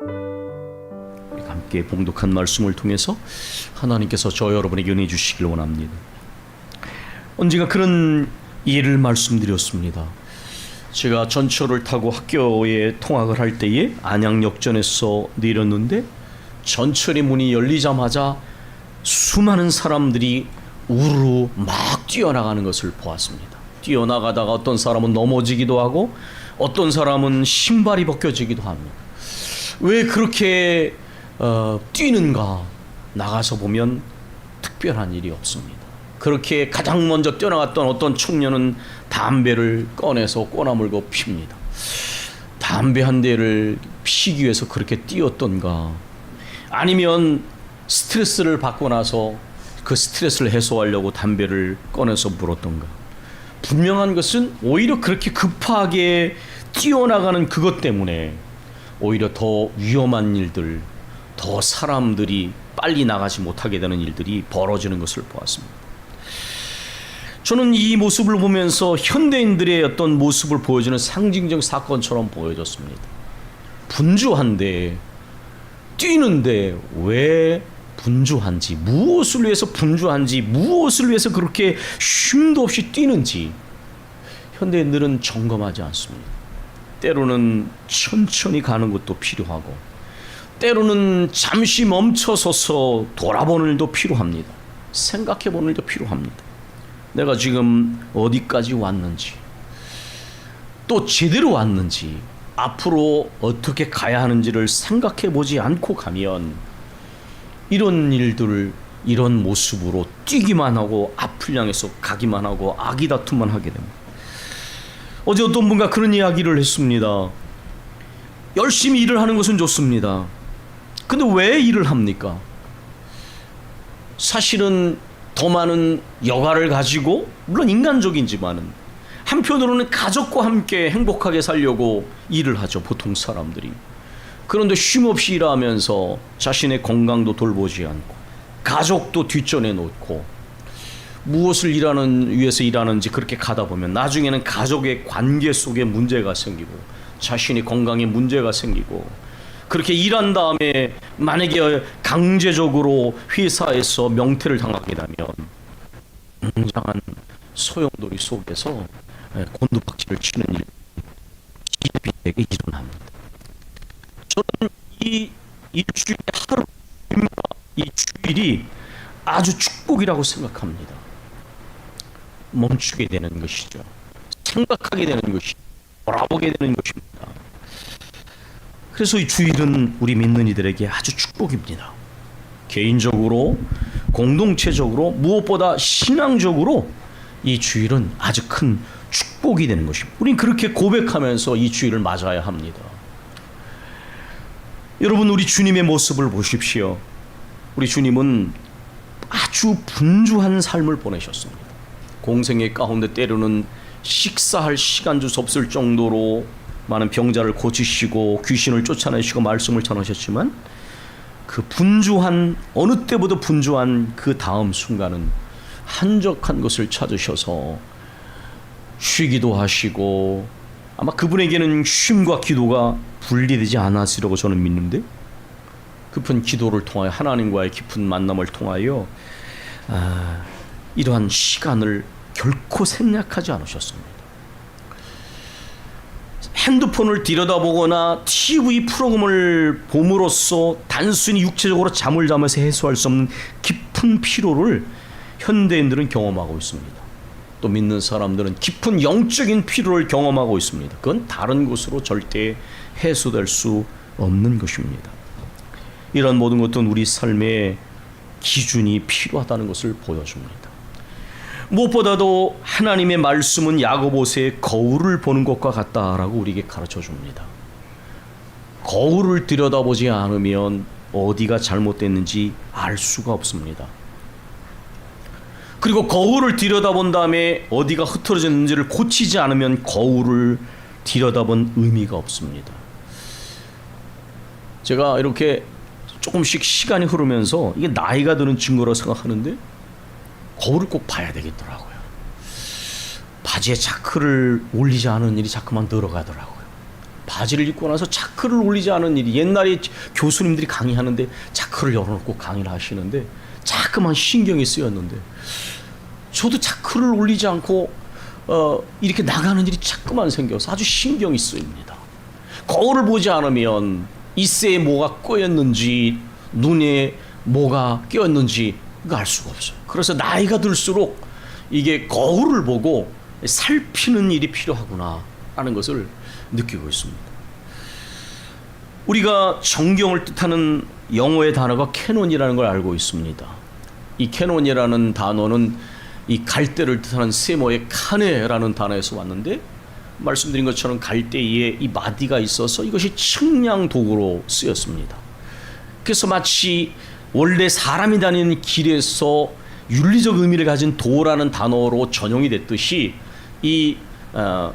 함께 봉독한 말씀을 통해서 하나님께서 저 여러분에게 은혜 주시길 원합니다. 언젠가 그런 예를 말씀드렸습니다. 제가 전철을 타고 학교에 통학을 할 때에 안양역전에서 내렸는데 전철의 문이 열리자마자 수많은 사람들이 우르르 막 뛰어나가는 것을 보았습니다. 뛰어나가다가 어떤 사람은 넘어지기도 하고 어떤 사람은 신발이 벗겨지기도 합니다. 왜 그렇게 어, 뛰는가 나가서 보면 특별한 일이 없습니다. 그렇게 가장 먼저 뛰어나갔던 어떤 청년은 담배를 꺼내서 꼬나물고 핍니다. 담배 한 대를 피기 위해서 그렇게 뛰었던가 아니면 스트레스를 받고 나서 그 스트레스를 해소하려고 담배를 꺼내서 물었던가 분명한 것은 오히려 그렇게 급하게 뛰어나가는 그것 때문에 오히려 더 위험한 일들 더 사람들이 빨리 나가지 못하게 되는 일들이 벌어지는 것을 보았습니다. 저는 이 모습을 보면서 현대인들의 어떤 모습을 보여주는 상징적 사건처럼 보여졌습니다. 분주한데 뛰는데 왜 분주한지 무엇을 위해서 분주한지 무엇을 위해서 그렇게 쉼도 없이 뛰는지 현대인들은 점검하지 않습니다. 때로는 천천히 가는 것도 필요하고 때로는 잠시 멈춰서서 돌아보는 일도 필요합니다. 생각해 보는 일도 필요합니다. 내가 지금 어디까지 왔는지, 또 제대로 왔는지, 앞으로 어떻게 가야 하는지를 생각해 보지 않고 가면 이런 일들을 이런 모습으로 뛰기만 하고 앞을 향해서 가기만 하고 아기 다툼만 하게 됩니다. 어제 어떤 분과 그런 이야기를 했습니다. 열심히 일을 하는 것은 좋습니다. 근데 왜 일을 합니까? 사실은 더 많은 여가를 가지고 물론 인간적인지만은 한편으로는 가족과 함께 행복하게 살려고 일을 하죠 보통 사람들이 그런데 쉼없이 일하면서 자신의 건강도 돌보지 않고 가족도 뒷전에 놓고 무엇을 일하는 위해서 일하는지 그렇게 가다 보면 나중에는 가족의 관계 속에 문제가 생기고 자신의 건강에 문제가 생기고 그렇게 일한 다음에 만약에 강제적으로 회사에서 명퇴를 당하게 되면 굉장한 소용돌이 속에서 곤두박질을 치는 일 기대에게 일어납니다. 저는 이 일주일의 하루 이 주일이 아주 축복이라고 생각합니다. 멈추게 되는 것이죠. 생각하게 되는 것이 돌아보게 되는 것입니다. 그래서 이 주일은 우리 믿는 이들에게 아주 축복입니다. 개인적으로, 공동체적으로, 무엇보다 신앙적으로 이 주일은 아주 큰 축복이 되는 것입니다. 우린 그렇게 고백하면서 이 주일을 맞아야 합니다. 여러분, 우리 주님의 모습을 보십시오. 우리 주님은 아주 분주한 삶을 보내셨습니다. 공생의 가운데 때로는 식사할 시간도 없을 정도로 많은 병자를 고치시고 귀신을 쫓아내시고 말씀을 전하셨지만 그 분주한 어느 때보다 분주한 그 다음 순간은 한적한 것을 찾으셔서 쉬기도 하시고 아마 그분에게는 쉼과 기도가 분리되지 않았으려고 저는 믿는데 깊은 기도를 통하여 하나님과의 깊은 만남을 통하여 아, 이러한 시간을 결코 생략하지 않으셨습니다. 핸드폰을 들여다보거나 TV 프로그램을 봄으로써 단순히 육체적으로 잠을 자면서 해소할 수 없는 깊은 피로를 현대인들은 경험하고 있습니다. 또 믿는 사람들은 깊은 영적인 피로를 경험하고 있습니다. 그건 다른 것으로 절대 해소될 수 없는 것입니다. 이런 모든 것은 우리 삶의 기준이 필요하다는 것을 보여줍니다. 무엇보다도 하나님의 말씀은 야고보서의 거울을 보는 것과 같다라고 우리에게 가르쳐 줍니다. 거울을 들여다보지 않으면 어디가 잘못됐는지 알 수가 없습니다. 그리고 거울을 들여다본 다음에 어디가 흐트러졌는지를 고치지 않으면 거울을 들여다본 의미가 없습니다. 제가 이렇게 조금씩 시간이 흐르면서 이게 나이가 드는 증거라고 생각하는데 거울을 꼭 봐야 되겠더라고요. 바지에 자크를 올리지 않은 일이 자꾸만 늘어가더라고요. 바지를 입고 나서 자크를 올리지 않은 일이 옛날에 교수님들이 강의하는데 자크를 열어놓고 강의를 하시는데 자꾸만 신경이 쓰였는데 저도 자크를 올리지 않고 어, 이렇게 나가는 일이 자꾸만 생겨서 아주 신경이 쓰입니다. 거울을 보지 않으면 이새에 뭐가 꼬였는지 눈에 뭐가 끼었는지 이거 알 수가 없어요. 그래서 나이가 들수록 이게 거울을 보고 살피는 일이 필요하구나 하는 것을 느끼고 있습니다. 우리가 정경을 뜻하는 영어의 단어가 캐논이라는 걸 알고 있습니다. 이 캐논이라는 단어는 이 갈대를 뜻하는 세모의 카네라는 단어에서 왔는데 말씀드린 것처럼 갈대에 이 마디가 있어서 이것이 측량 도구로 쓰였습니다. 그래서 마치 원래 사람이 다니는 길에서 윤리적 의미를 가진 도라는 단어로 전용이 됐듯이 이 어,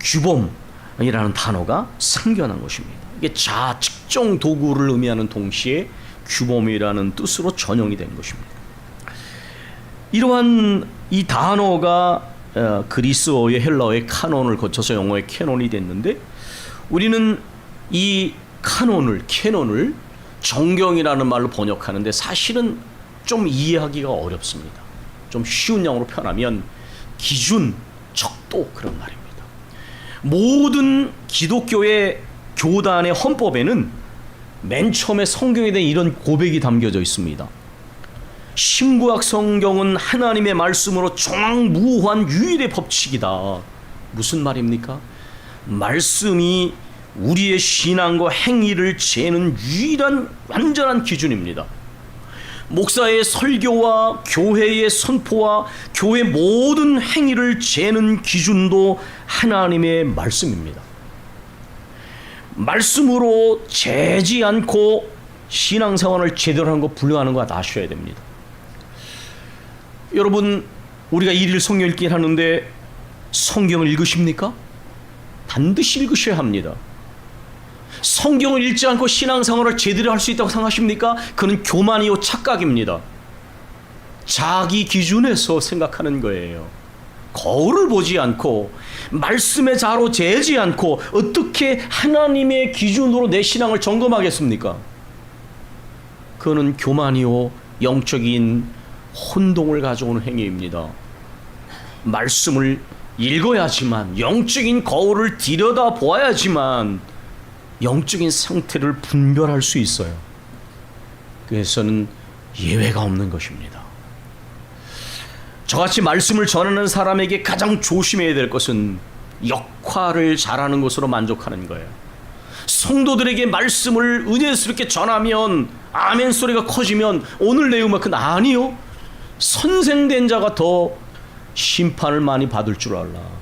규범이라는 단어가 생겨난 것입니다. 이게 자 측정 도구를 의미하는 동시에 규범이라는 뜻으로 전용이 된 것입니다. 이러한 이 단어가 어, 그리스어의 헬라어의 카논을 거쳐서 영어의 캐논이 됐는데 우리는 이 카논을 캐논을 정경이라는 말로 번역하는데 사실은 좀 이해하기가 어렵습니다. 좀 쉬운 영어로 표현하면 기준, 척도 그런 말입니다. 모든 기독교의 교단의 헌법에는 맨 처음에 성경에 대한 이런 고백이 담겨져 있습니다. 신구약 성경은 하나님의 말씀으로 정확무한 유일의 법칙이다. 무슨 말입니까? 말씀이 우리의 신앙과 행위를 재는 유일한 완전한 기준입니다. 목사의 설교와 교회의 선포와 교회 모든 행위를 재는 기준도 하나님의 말씀입니다. 말씀으로 재지 않고 신앙생활을 제대로 하는 거 불능하는 거 아셔야 됩니다. 여러분 우리가 일일 성경 읽기 하는데 성경을 읽으십니까? 반드시 읽으셔야 합니다. 성경을 읽지 않고 신앙생활을 제대로 할 수 있다고 생각하십니까? 그는 교만이요 착각입니다. 자기 기준에서 생각하는 거예요. 거울을 보지 않고 말씀의 자로 재지 않고 어떻게 하나님의 기준으로 내 신앙을 점검하겠습니까? 그는 교만이요 영적인 혼동을 가져오는 행위입니다. 말씀을 읽어야지만 영적인 거울을 들여다 보아야지만 영적인 상태를 분별할 수 있어요. 그래서는 예외가 없는 것입니다. 저같이 말씀을 전하는 사람에게 가장 조심해야 될 것은 역할을 잘하는 것으로 만족하는 거예요. 성도들에게 말씀을 은혜스럽게 전하면 아멘 소리가 커지면 오늘 내 음악은 아니요. 선생된 자가 더 심판을 많이 받을 줄 알라.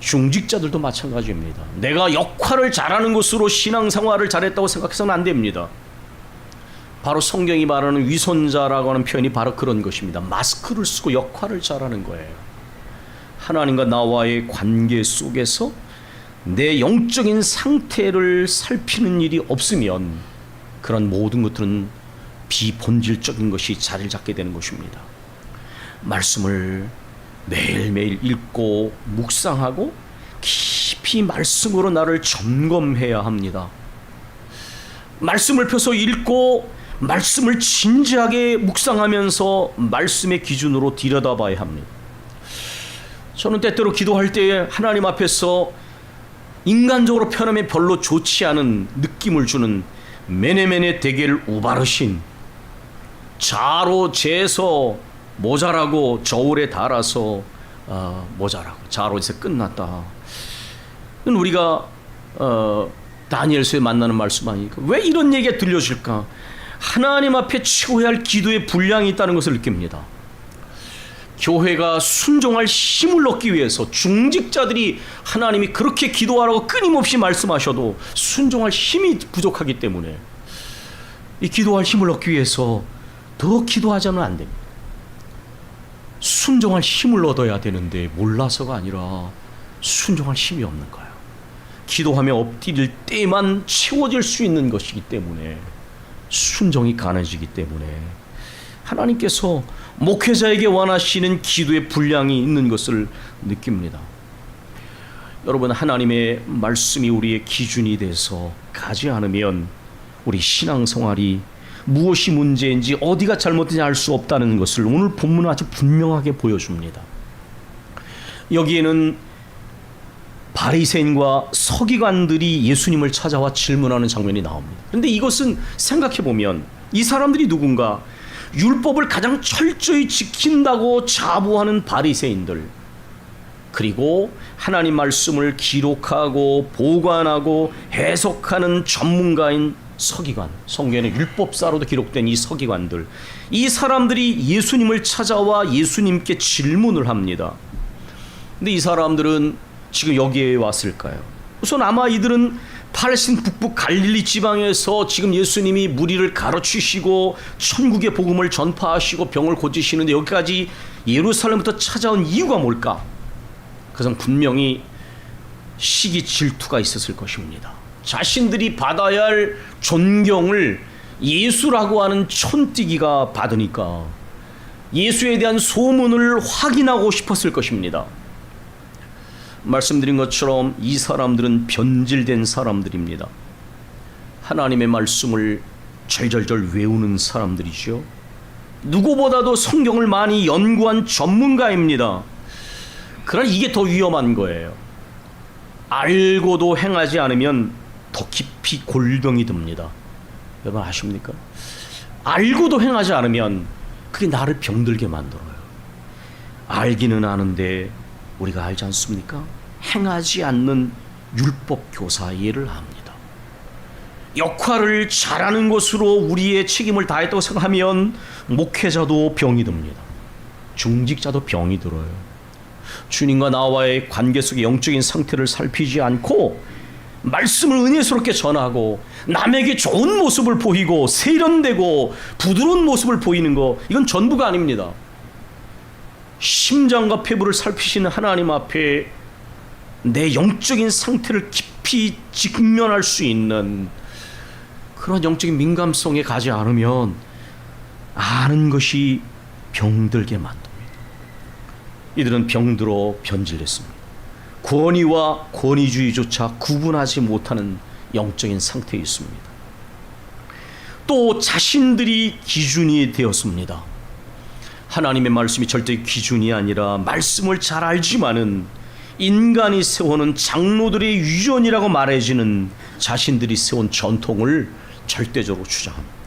중직자들도 마찬가지입니다. 내가 역할을 잘하는 것으로 신앙생활을 잘했다고 생각해서는 안 됩니다. 바로 성경이 말하는 위선자라고 하는 표현이 바로 그런 것입니다. 마스크를 쓰고 역할을 잘하는 거예요. 하나님과 나와의 관계 속에서 내 영적인 상태를 살피는 일이 없으면 그런 모든 것들은 비본질적인 것이 자리를 잡게 되는 것입니다. 말씀을 매일매일 읽고 묵상하고 깊이 말씀으로 나를 점검해야 합니다. 말씀을 펴서 읽고 말씀을 진지하게 묵상하면서 말씀의 기준으로 들여다봐야 합니다. 저는 때때로 기도할 때 하나님 앞에서 인간적으로 표현하면 별로 좋지 않은 느낌을 주는 메네메네 대결 우바르신 자로 재서 모자라고 저울에 달아서 어, 모자라고 자로 이제 끝났다. 우리가 어, 다니엘서에 만나는 말씀 아니까 왜 이런 얘기가 들려질까? 하나님 앞에 치고야 할 기도의 분량이 있다는 것을 느낍니다. 교회가 순종할 힘을 얻기 위해서 중직자들이 하나님이 그렇게 기도하라고 끊임없이 말씀하셔도 순종할 힘이 부족하기 때문에 이 기도할 힘을 얻기 위해서 더 기도하자면 안 됩니다. 순종할 힘을 얻어야 되는데 몰라서가 아니라 순종할 힘이 없는 거예요. 기도하며 엎드릴 때만 채워질 수 있는 것이기 때문에 순종이 가능해지기 때문에 하나님께서 목회자에게 원하시는 기도의 분량이 있는 것을 느낍니다. 여러분 하나님의 말씀이 우리의 기준이 돼서 가지 않으면 우리 신앙 생활이 무엇이 문제인지 어디가 잘못된지 알 수 없다는 것을 오늘 본문은 아주 분명하게 보여줍니다. 여기에는 바리새인과 서기관들이 예수님을 찾아와 질문하는 장면이 나옵니다. 그런데 이것은 생각해 보면 이 사람들이 누군가 율법을 가장 철저히 지킨다고 자부하는 바리새인들 그리고 하나님 말씀을 기록하고 보관하고 해석하는 전문가인 서기관, 성경에는 율법사로도 기록된 이 서기관들, 이 사람들이 예수님을 찾아와 예수님께 질문을 합니다. 근데 이 사람들은 지금 여기에 왔을까요? 우선 아마 이들은 팔레스틴 북부 갈릴리 지방에서 지금 예수님이 무리를 가르치시고 천국의 복음을 전파하시고 병을 고치시는데 여기까지 예루살렘부터 찾아온 이유가 뭘까? 그것은 분명히 시기 질투가 있었을 것입니다. 자신들이 받아야 할 존경을 예수라고 하는 촌뛰기가 받으니까 예수에 대한 소문을 확인하고 싶었을 것입니다. 말씀드린 것처럼 이 사람들은 변질된 사람들입니다. 하나님의 말씀을 절절절 외우는 사람들이죠. 누구보다도 성경을 많이 연구한 전문가입니다. 그러나 이게 더 위험한 거예요. 알고도 행하지 않으면 더 깊이 골병이 듭니다. 여러분 아십니까? 알고도 행하지 않으면 그게 나를 병들게 만들어요. 알기는 아는데 우리가 알지 않습니까? 행하지 않는 율법 교사 이해를 합니다. 역할을 잘하는 것으로 우리의 책임을 다했다고 생각하면 목회자도 병이 듭니다. 중직자도 병이 들어요. 주님과 나와의 관계 속의 영적인 상태를 살피지 않고 말씀을 은혜스럽게 전하고 남에게 좋은 모습을 보이고 세련되고 부드러운 모습을 보이는 거 이건 전부가 아닙니다. 심장과 폐부를 살피시는 하나님 앞에 내 영적인 상태를 깊이 직면할 수 있는 그런 영적인 민감성에 가지 않으면 아는 것이 병들게 만듭니다. 이들은 병들어 변질됐습니다. 권위와 권위주의조차 구분하지 못하는 영적인 상태에 있습니다. 또 자신들이 기준이 되었습니다. 하나님의 말씀이 절대 기준이 아니라 말씀을 잘 알지만은 인간이 세우는 장로들의 유전이라고 말해지는 자신들이 세운 전통을 절대적으로 주장합니다.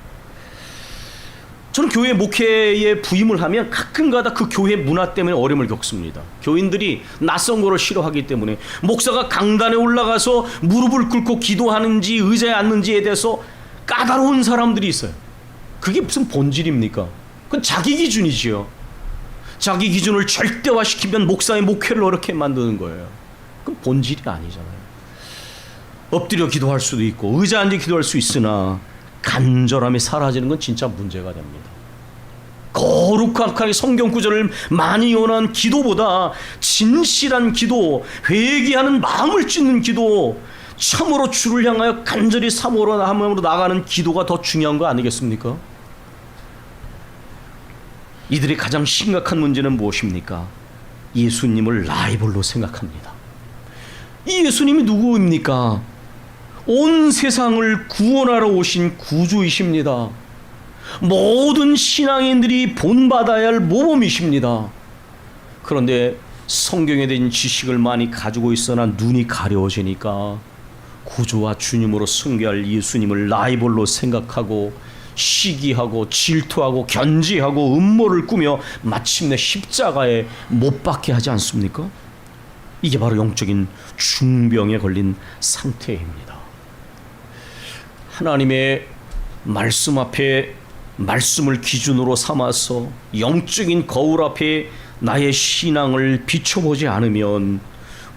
저는 교회 목회에 부임을 하면 가끔가다 그 교회 문화 때문에 어려움을 겪습니다. 교인들이 낯선 거를 싫어하기 때문에 목사가 강단에 올라가서 무릎을 꿇고 기도하는지 의자에 앉는지에 대해서 까다로운 사람들이 있어요. 그게 무슨 본질입니까? 그건 자기 기준이지요. 자기 기준을 절대화시키면 목사의 목회를 어렵게 만드는 거예요. 그건 본질이 아니잖아요. 엎드려 기도할 수도 있고 의자 앉아 기도할 수 있으나 간절함이 사라지는 건 진짜 문제가 됩니다. 거룩하게 성경 구절을 많이 원한 기도보다 진실한 기도, 회개하는 마음을 찢는 기도, 참으로 주를 향하여 간절히 사모로 함으로 나가는 기도가 더 중요한 거 아니겠습니까? 이들의 가장 심각한 문제는 무엇입니까? 예수님을 라이벌로 생각합니다. 이 예수님이 누구입니까? 온 세상을 구원하러 오신 구주이십니다. 모든 신앙인들이 본받아야 할 모범이십니다. 그런데 성경에 대한 지식을 많이 가지고 있으나 눈이 가려워지니까 구주와 주님으로 승계할 예수님을 라이벌로 생각하고 시기하고 질투하고 견지하고 음모를 꾸며 마침내 십자가에 못 박게 하지 않습니까? 이게 바로 영적인 중병에 걸린 상태입니다. 하나님의 말씀 앞에 말씀을 기준으로 삼아서 영적인 거울 앞에 나의 신앙을 비춰보지 않으면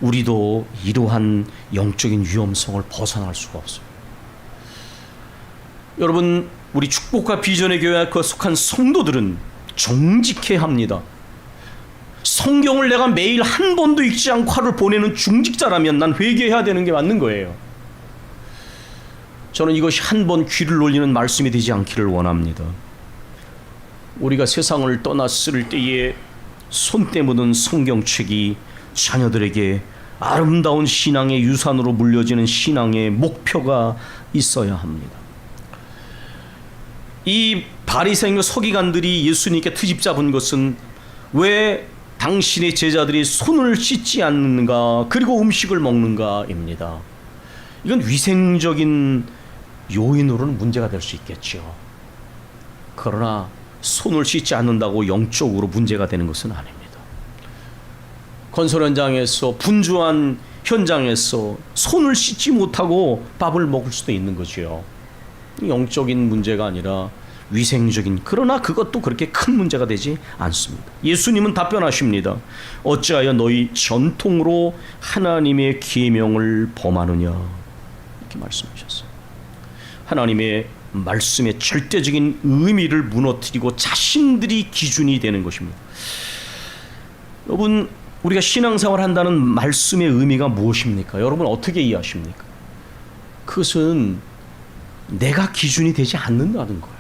우리도 이러한 영적인 위험성을 벗어날 수가 없어요. 여러분, 우리 축복과 비전의 교회에 속한 성도들은 정직해야 합니다. 성경을 내가 매일 한 번도 읽지 않고 하루 보내는 중직자라면 난 회개해야 되는 게 맞는 거예요. 저는 이것이 한 번 귀를 놀리는 말씀이 되지 않기를 원합니다. 우리가 세상을 떠났을 때에 손때 묻은 성경책이 자녀들에게 아름다운 신앙의 유산으로 물려지는 신앙의 목표가 있어야 합니다. 이 바리새인과 서기관들이 예수님께 트집 잡은 것은 왜 당신의 제자들이 손을 씻지 않는가 그리고 음식을 먹는가입니다. 이건 위생적인 요인으로는 문제가 될 수 있겠죠. 그러나 손을 씻지 않는다고 영적으로 문제가 되는 것은 아닙니다. 건설 현장에서 분주한 현장에서 손을 씻지 못하고 밥을 먹을 수도 있는 거지요. 영적인 문제가 아니라 위생적인 그러나 그것도 그렇게 큰 문제가 되지 않습니다. 예수님은 답변하십니다. 어찌하여 너희 전통으로 하나님의 계명을 범하느냐 이렇게 말씀하셨어요. 하나님의 말씀의 절대적인 의미를 무너뜨리고 자신들이 기준이 되는 것입니다. 여러분 우리가 신앙생활 한다는 말씀의 의미가 무엇입니까? 여러분 어떻게 이해하십니까? 그것은 내가 기준이 되지 않는다는 거예요.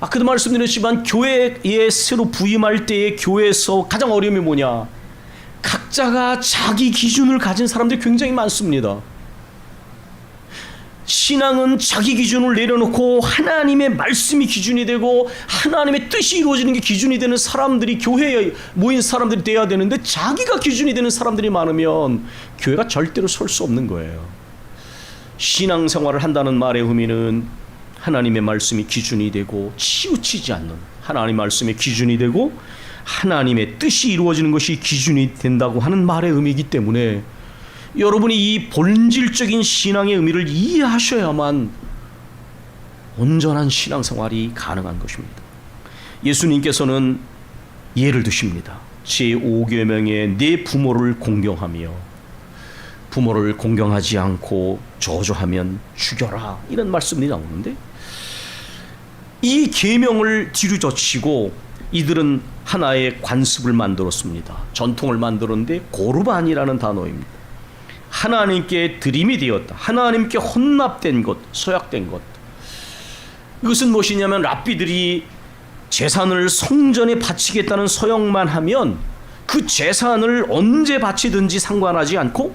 아까도 말씀드렸지만 교회에 새로 부임할 때의 교회에서 가장 어려움이 뭐냐? 각자가 자기 기준을 가진 사람들이 굉장히 많습니다. 신앙은 자기 기준을 내려놓고 하나님의 말씀이 기준이 되고 하나님의 뜻이 이루어지는 게 기준이 되는 사람들이 교회에 모인 사람들이 돼야 되는데 자기가 기준이 되는 사람들이 많으면 교회가 절대로 설 수 없는 거예요. 신앙생활을 한다는 말의 의미는 하나님의 말씀이 기준이 되고 치우치지 않는 하나님 말씀의 기준이 되고 하나님의 뜻이 이루어지는 것이 기준이 된다고 하는 말의 의미이기 때문에 여러분이 이 본질적인 신앙의 의미를 이해하셔야만 온전한 신앙생활이 가능한 것입니다. 예수님께서는 예를 드십니다. 제5계명에 내 부모를 공경하며 부모를 공경하지 않고 저주하면 죽여라 이런 말씀이 나오는데 이 계명을 뒤로젖히고 이들은 하나의 관습을 만들었습니다. 전통을 만들었는데 고르반이라는 단어입니다. 하나님께 드림이 되었다. 하나님께 혼납된 것, 서약된 것. 이것은 무엇이냐면 랍비들이 재산을 성전에 바치겠다는 서약만 하면 그 재산을 언제 바치든지 상관하지 않고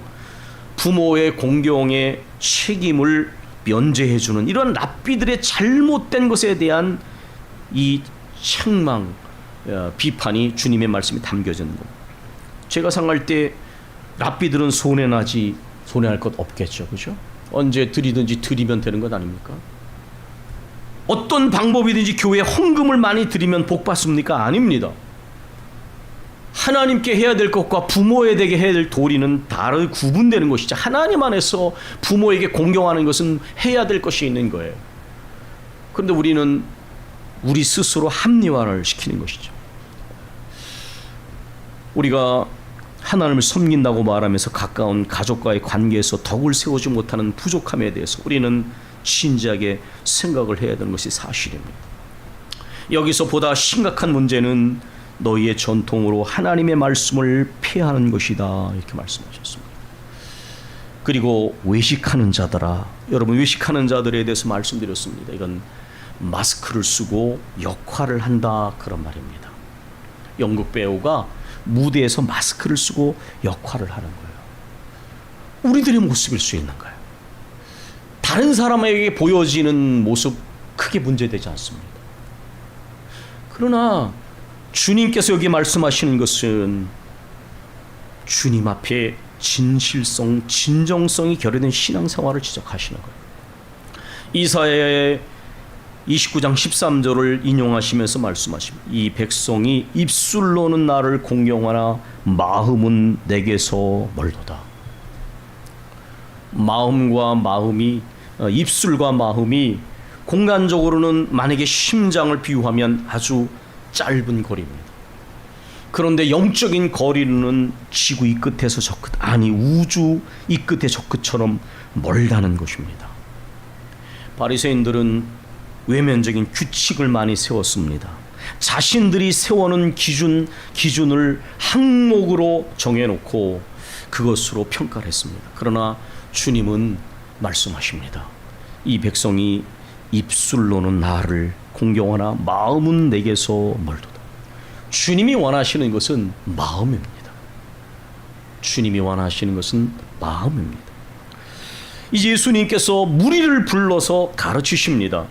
부모의 공경의 책임을 면제해 주는 이런 랍비들의 잘못된 것에 대한 이 책망 어, 비판이 주님의 말씀에 담겨져 있는 겁니다. 제가 상할 때 랍비들은 손해나지 손해할 것 없겠죠, 그렇죠? 언제 드리든지 드리면 되는 것 아닙니까? 어떤 방법이든지 교회에 헌금을 많이 드리면 복 받습니까? 아닙니다. 하나님께 해야 될 것과 부모에게 해야 될 도리는 다르 구분되는 것이죠. 하나님 안에서 부모에게 공경하는 것은 해야 될 것이 있는 거예요. 그런데 우리는 우리 스스로 합리화를 시키는 것이죠. 우리가 하나님을 섬긴다고 말하면서 가까운 가족과의 관계에서 덕을 세우지 못하는 부족함에 대해서 우리는 진지하게 생각을 해야 되는 것이 사실입니다. 여기서 보다 심각한 문제는 너희의 전통으로 하나님의 말씀을 폐하는 것이다 이렇게 말씀하셨습니다. 그리고 외식하는 자들아 여러분 외식하는 자들에 대해서 말씀드렸습니다. 이건 마스크를 쓰고 역할을 한다 그런 말입니다. 연극 배우가 무대에서 마스크를 쓰고 역할을 하는 거예요. 우리들의 모습일 수 있는 거예요. 다른 사람에게 보여지는 모습 크게 문제되지 않습니다. 그러나 주님께서 여기 말씀하시는 것은 주님 앞에 진실성, 진정성이 결여된 신앙생활을 지적하시는 거예요. 이사야의 29장 13절을 인용하시면서 말씀하십니다. 이 백성이 입술로는 나를 공경하나 마음은 내게서 멀도다. 마음과 마음이 어, 입술과 마음이 공간적으로는 만약에 심장을 비유하면 아주 짧은 거리입니다. 그런데 영적인 거리는 지구 이 끝에서 저 끝, 아니 우주 이 끝에 저 끝처럼 멀다는 것입니다. 바리새인들은 외면적인 규칙을 많이 세웠습니다. 자신들이 세워놓은 기준 기준을 항목으로 정해놓고 그것으로 평가를 했습니다. 그러나 주님은 말씀하십니다. 이 백성이 입술로는 나를 공경하나 마음은 내게서 멀도다. 주님이 원하시는 것은 마음입니다. 주님이 원하시는 것은 마음입니다. 이제 예수님께서 무리를 불러서 가르치십니다.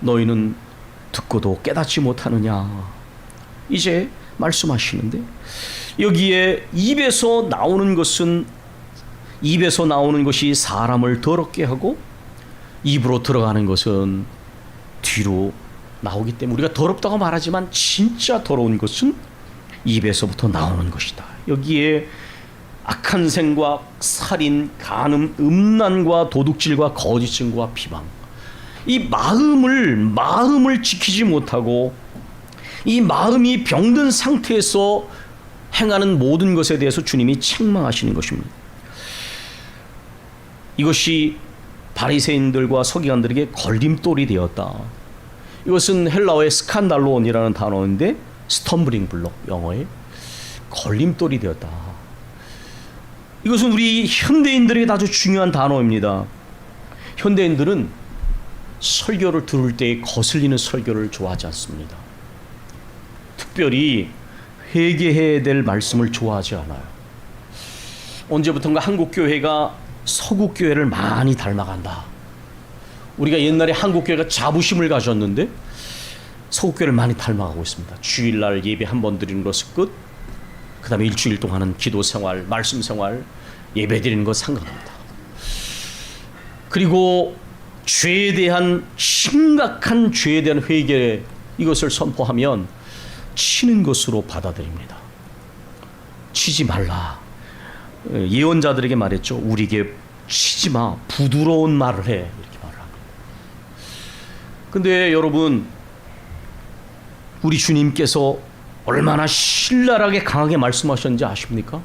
너희는 듣고도 깨닫지 못하느냐. 이제 말씀하시는데 여기에 입에서 나오는 것은 입에서 나오는 것이 사람을 더럽게 하고 입으로 들어가는 것은 뒤로 나오기 때문에 우리가 더럽다고 말하지만 진짜 더러운 것은 입에서부터 나오는 것이다. 여기에 악한 생과 살인, 간음, 음란과 도둑질과 거짓 증거와 비방. 이 마음을 마음을 지키지 못하고 이 마음이 병든 상태에서 행하는 모든 것에 대해서 주님이 책망하시는 것입니다. 이것이 바리새인들과 서기관들에게 걸림돌이 되었다. 이것은 헬라어의 스칸달론이라는 단어인데 스텀블링 블록 영어에 걸림돌이 되었다. 이것은 우리 현대인들에게 아주 중요한 단어입니다. 현대인들은 설교를 들을 때 거슬리는 설교를 좋아하지 않습니다. 특별히 회개해야 될 말씀을 좋아하지 않아요. 언제부턴가 한국 교회가 서구 교회를 많이 닮아간다. 우리가 옛날에 한국 교회가 자부심을 가졌는데 서구 교회를 많이 닮아가고 있습니다. 주일날 예배 한 번 드리는 것은 끝. 그다음에 일주일 동안은 기도 생활, 말씀 생활, 예배 드리는 것 상관합니다. 그리고 죄에 대한 심각한 죄에 대한 회개 이것을 선포하면 치는 것으로 받아들입니다. 치지 말라. 예언자들에게 말했죠. 우리에게 치지 마. 부드러운 말을 해. 이렇게 말을 합니다. 근데 여러분 우리 주님께서 얼마나 신랄하게 강하게 말씀하셨는지 아십니까?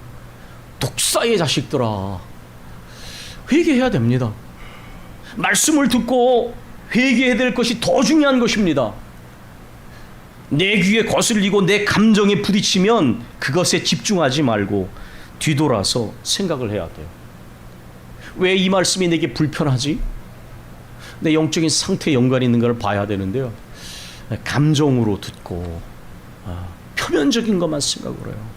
독사의 자식들아. 회개해야 됩니다. 말씀을 듣고 회개해야 될 것이 더 중요한 것입니다. 내 귀에 거슬리고 내 감정에 부딪히면 그것에 집중하지 말고 뒤돌아서 생각을 해야 돼요. 왜 이 말씀이 내게 불편하지? 내 영적인 상태에 연관이 있는 걸 봐야 되는데요. 감정으로 듣고 아, 표면적인 것만 생각을 해요.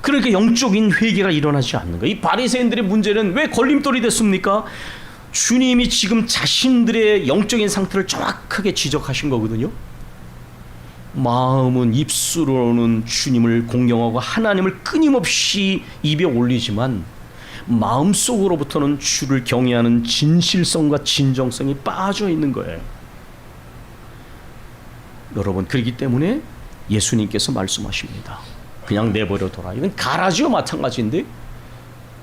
그러니까 영적인 회개가 일어나지 않는 거예요. 이 바리새인들의 문제는 왜 걸림돌이 됐습니까? 주님이 지금 자신들의 영적인 상태를 정확하게 지적하신 거거든요. 마음은 입술로는 주님을 공경하고 하나님을 끊임없이 입에 올리지만 마음속으로부터는 주를 경외하는 진실성과 진정성이 빠져 있는 거예요. 여러분 그렇기 때문에 예수님께서 말씀하십니다. 그냥 내버려 둬라. 이건 가라지와 마찬가지인데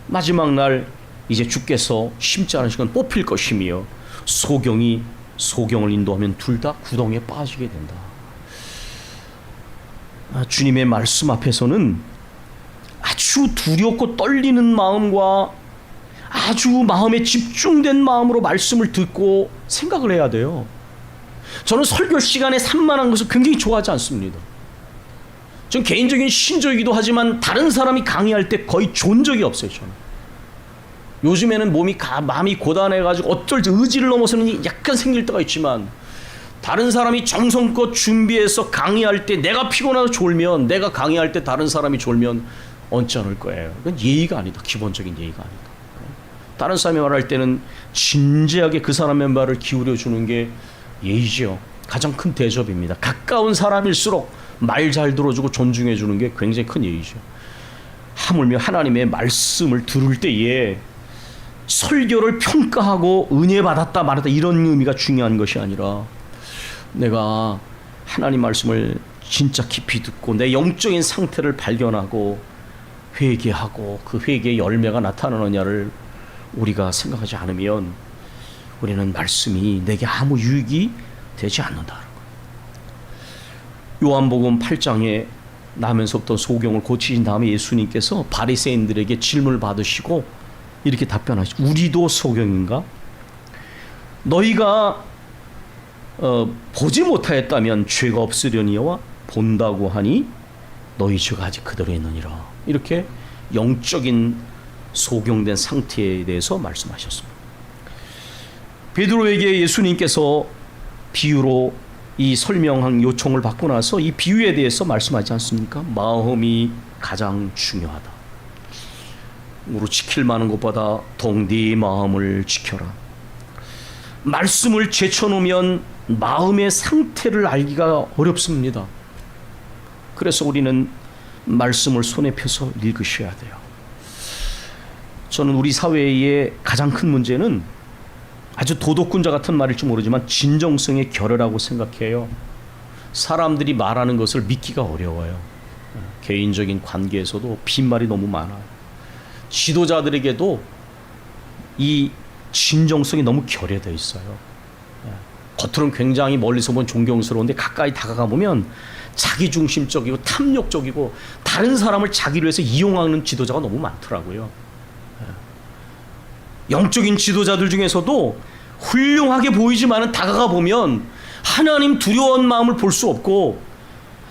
마지막 날 이제 주께서 심지 않은 시간 뽑힐 것이며 소경이 소경을 인도하면 둘 다 구덩이에 빠지게 된다. 아, 주님의 말씀 앞에서는 아주 두렵고 떨리는 마음과 아주 마음에 집중된 마음으로 말씀을 듣고 생각을 해야 돼요. 저는 설교 시간에 산만한 것을 굉장히 좋아하지 않습니다. 전 개인적인 신조이기도 하지만 다른 사람이 강의할 때 거의 존 적이 없어요. 저는. 요즘에는 몸이 가, 마음이 고단해가지고 어쩔 때 의지를 넘어서는 약간 생길 때가 있지만 다른 사람이 정성껏 준비해서 강의할 때 내가 피곤하고 졸면 내가 강의할 때 다른 사람이 졸면 얹지 않을 거예요. 그건 예의가 아니다. 기본적인 예의가 아니다. 다른 사람이 말할 때는 진지하게 그 사람의 말을 기울여 주는 게 예의죠. 가장 큰 대접입니다. 가까운 사람일수록 말 잘 들어주고 존중해 주는 게 굉장히 큰 예의죠. 하물며 하나님의 말씀을 들을 때에 설교를 평가하고 은혜 받았다 말았다 이런 의미가 중요한 것이 아니라 내가 하나님 말씀을 진짜 깊이 듣고 내 영적인 상태를 발견하고 회개하고 그 회개의 열매가 나타나느냐를 우리가 생각하지 않으면 우리는 말씀이 내게 아무 유익이 되지 않는다. 요한복음 8장에 나면서부터 소경을 고치신 다음에 예수님께서 바리새인들에게 질문을 받으시고 이렇게 답변하시죠. 우리도 소경인가? 너희가 어, 보지 못하였다면 죄가 없으려니와 본다고 하니 너희 죄가 아직 그대로 있느니라. 이렇게 영적인 소경된 상태에 대해서 말씀하셨습니다. 베드로에게 예수님께서 비유로 이 설명한 요청을 받고 나서 이 비유에 대해서 말씀하지 않습니까? 마음이 가장 중요하다. 지킬 만한 것보다 동네 마음을 지켜라. 말씀을 제쳐놓으면 마음의 상태를 알기가 어렵습니다. 그래서 우리는 말씀을 손에 펴서 읽으셔야 돼요. 저는 우리 사회의 가장 큰 문제는 아주 도덕군자 같은 말일지 모르지만 진정성의 결여라고 생각해요. 사람들이 말하는 것을 믿기가 어려워요. 개인적인 관계에서도 빈말이 너무 많아요. 지도자들에게도 이 진정성이 너무 결여되어 있어요. 예. 겉으로는 굉장히 멀리서 보면 존경스러운데 가까이 다가가 보면 자기중심적이고 탐욕적이고 다른 사람을 자기를 위해서 이용하는 지도자가 너무 많더라고요. 예. 영적인 지도자들 중에서도 훌륭하게 보이지만은 다가가 보면 하나님 두려운 마음을 볼 수 없고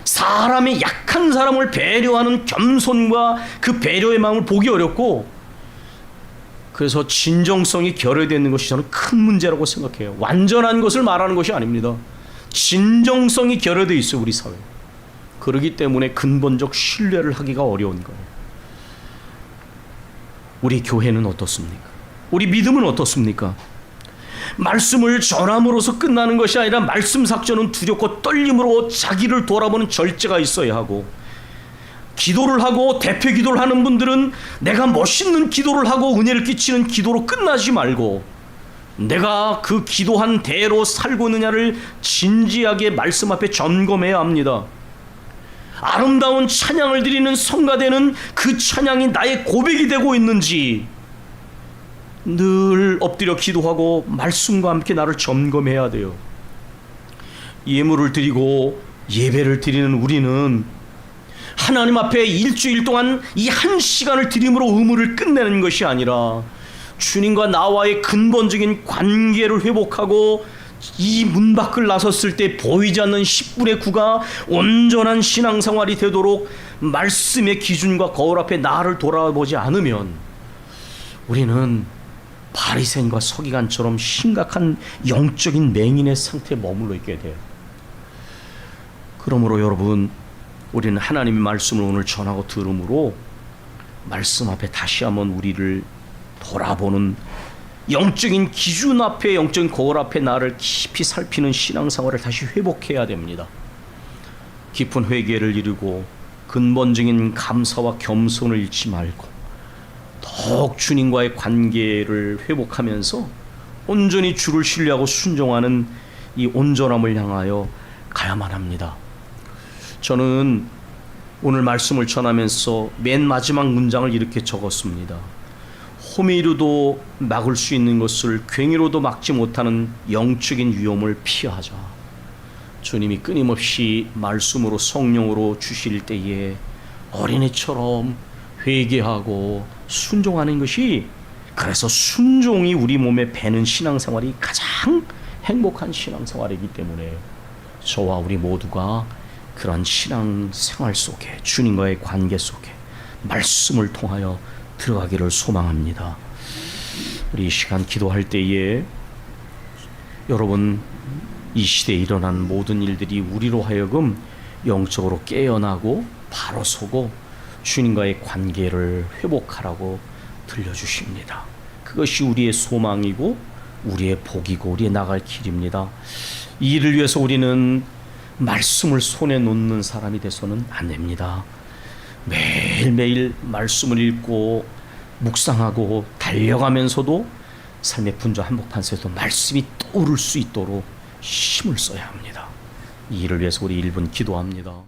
사람의 약한 사람을 배려하는 겸손과 그 배려의 마음을 보기 어렵고 그래서 진정성이 결여되는 것이 저는 큰 문제라고 생각해요. 완전한 것을 말하는 것이 아닙니다. 진정성이 결여되어 있어요, 우리 사회. 그러기 때문에 근본적 신뢰를 하기가 어려운 거예요. 우리 교회는 어떻습니까? 우리 믿음은 어떻습니까? 말씀을 전함으로써 끝나는 것이 아니라 말씀 삭전은 두렵고 떨림으로 자기를 돌아보는 절제가 있어야 하고 기도를 하고 대표 기도를 하는 분들은 내가 멋있는 기도를 하고 은혜를 끼치는 기도로 끝나지 말고 내가 그 기도한 대로 살고 있느냐를 진지하게 말씀 앞에 점검해야 합니다. 아름다운 찬양을 드리는 성가대는 그 찬양이 나의 고백이 되고 있는지 늘 엎드려 기도하고 말씀과 함께 나를 점검해야 돼요. 예물을 드리고 예배를 드리는 우리는 하나님 앞에 일주일 동안 이 한 시간을 드림으로 의무를 끝내는 것이 아니라 주님과 나와의 근본적인 관계를 회복하고 이 문 밖을 나섰을 때 보이지 않는 10분의 9가 온전한 신앙생활이 되도록 말씀의 기준과 거울 앞에 나를 돌아보지 않으면 우리는 바리새인과 서기관처럼 심각한 영적인 맹인의 상태에 머물러 있게 돼요. 그러므로 여러분 우리는 하나님의 말씀을 오늘 전하고 들음으로 말씀 앞에 다시 한번 우리를 돌아보는 영적인 기준 앞에 영적인 거울 앞에 나를 깊이 살피는 신앙생활을 다시 회복해야 됩니다. 깊은 회개를 이루고 근본적인 감사와 겸손을 잃지 말고 더욱 주님과의 관계를 회복하면서 온전히 주를 신뢰하고 순종하는 이 온전함을 향하여 가야만 합니다. 저는 오늘 말씀을 전하면서 맨 마지막 문장을 이렇게 적었습니다. 호미로도 막을 수 있는 것을 괭이로도 막지 못하는 영적인 위험을 피하자. 주님이 끊임없이 말씀으로 성령으로 주실 때에 어린애처럼 회개하고 순종하는 것이 그래서 순종이 우리 몸에 배는 신앙생활이 가장 행복한 신앙생활이기 때문에 저와 우리 모두가 그런 신앙생활 속에 주님과의 관계 속에 말씀을 통하여 들어가기를 소망합니다. 우리 이 시간 기도할 때에 여러분 이 시대에 일어난 모든 일들이 우리로 하여금 영적으로 깨어나고 바로 서고 주님과의 관계를 회복하라고 들려주십니다. 그것이 우리의 소망이고 우리의 복이고 우리의 나갈 길입니다. 이 일을 위해서 우리는 말씀을 손에 놓는 사람이 돼서는 안 됩니다. 매일매일 말씀을 읽고 묵상하고 달려가면서도 삶의 분주 한복판에서도 말씀이 떠오를 수 있도록 힘을 써야 합니다. 이 일을 위해서 우리 1분 기도합니다.